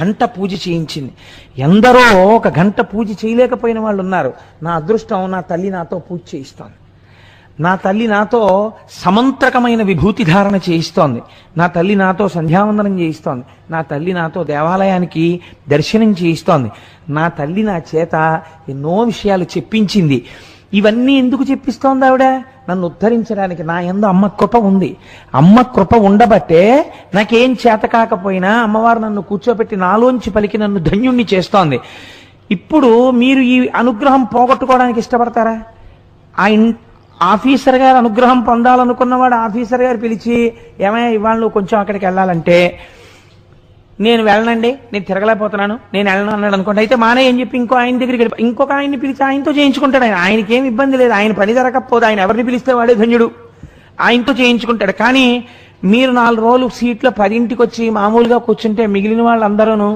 గంట పూజ చేయించింది. ఎందరో ఒక గంట పూజ చేయలేకపోయిన వాళ్ళు ఉన్నారు. నా అదృష్టం నా తల్లి నాతో పూజ చేయిస్తోంది. నా తల్లి నాతో సమంత్రకమైన విభూతి ధారణ చేయిస్తోంది. నా తల్లి నాతో సంధ్యావందనం చేయిస్తోంది. నా తల్లి నాతో దేవాలయానికి దర్శనం చేయిస్తోంది. నా తల్లి నా చేత ఎన్నో విషయాలు చెప్పించింది. ఇవన్నీ ఎందుకు చెప్పిస్తోంది ఆవిడ? నన్ను ఉద్ధరించడానికి నా ఎందు అమ్మ కృప ఉంది. అమ్మ కృప ఉండబట్టే నాకేం చేత కాకపోయినా అమ్మవారు నన్ను కూర్చోబెట్టి నాలోంచి పలికి నన్ను ధన్యుణ్ణి చేస్తోంది. ఇప్పుడు మీరు ఈ అనుగ్రహం పోగొట్టుకోవడానికి ఇష్టపడతారా? ఆ ఇన్- ఆఫీసర్ గారు అనుగ్రహం పొందాలనుకున్నవాడు ఆఫీసర్ గారు పిలిచి ఏమయ్యా ఇవాళ నువ్వు కొంచెం అక్కడికి వెళ్ళాలంటే నేను వెళ్ళనండి నేను తిరగలేకపోతున్నాను నేను వెళ్ళను అన్నాడు అనుకోండి. అయితే మానే అని చెప్పి ఇంకో ఆయన దగ్గరికి వెళ్ళి ఇంకొక ఆయన్ని పిలిచి ఆయనతో చేయించుకుంటాడు ఆయన. ఆయనకి ఇబ్బంది లేదు ఆయన పని జరగకపోతే ఆయన ఎవరిని పిలిస్తే వాడే ధన్యుడు. ఆయనతో చేయించుకుంటాడు. కానీ మీరు నాలుగు రోజులు సీట్లో పదింటికి వచ్చి మామూలుగా కూర్చుంటే మిగిలిన వాళ్ళందరూ